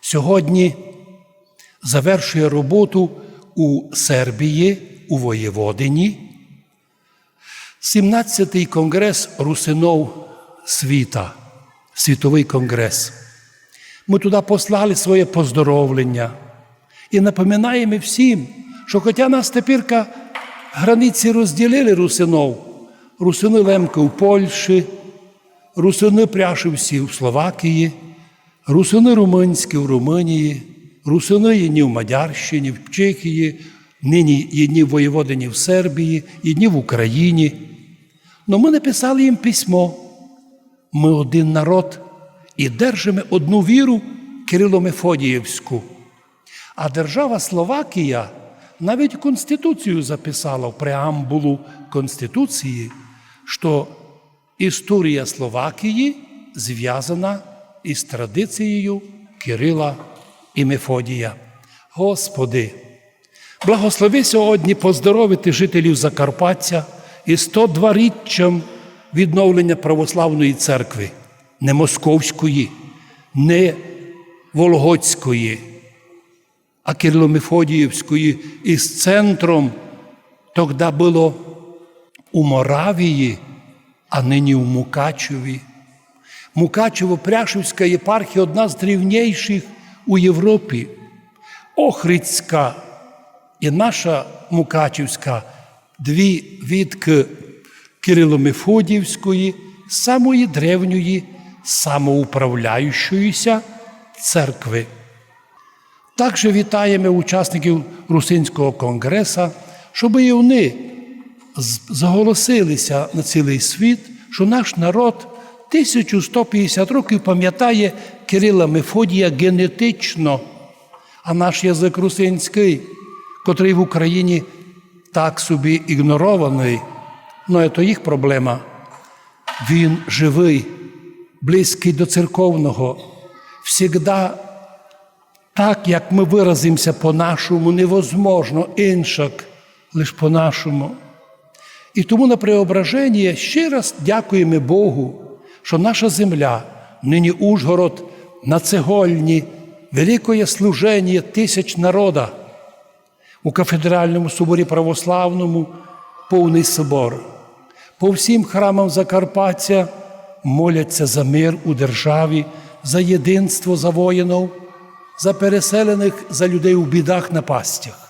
Сьогодні завершує роботу у Сербії, у Воєводині, 17-й конгрес русинов світа, світовий конгрес. Ми туди послали своє поздоровлення і напоминаємо всім, що хоча нас тепер границі розділили русинов, русини Лемко в Польщі, русини Пряшівські в Словакії, русини румунські в Румунії, русини єдні в Мадярщині, в Чехії, нині єдні в Воєводині в Сербії, єдні в Україні. Но ми написали їм письмо. Ми один народ і держимо одну віру Кирило-Мефодіївську. А держава Словакія навіть Конституцію записала в преамбулу Конституції, що історія Словакії зв'язана із традицією Кирила і Мефодія. Господи, благослови сьогодні поздоровити жителів Закарпаття і 102-річчям відновлення православної церкви, не московської, не Вологодської, а Кирило-Мефодіївської із центром тоді було у Моравії, а нині у Мукачеві. Мукачево-Пряшівська єпархія одна з древніших у Європі. Охридська і наша Мукачівська дві відки Кирило-Мефодіївської, самої древньої самоуправляючоїся церкви. Також вітаємо учасників Русинського конгреса, щоб і вони заголосилися на цілий світ, що наш народ 1150 років пам'ятає Кирила Мефодія генетично, а наш язик русинський, котрий в Україні так собі ігнорований, ну це їх проблема. Він живий, близький до церковного, всігда так, як ми виразимося по-нашому, невозможно іншак, лише по-нашому. І тому на преображення ще раз дякуємо Богу, що наша земля, нині Ужгород, на цегольні, великое служення тисяч народа. У кафедральному соборі православному повний собор. По всім храмам Закарпаття моляться за мир у державі, за єдинство за воїнів, за переселених, за людей у бідах на пастях.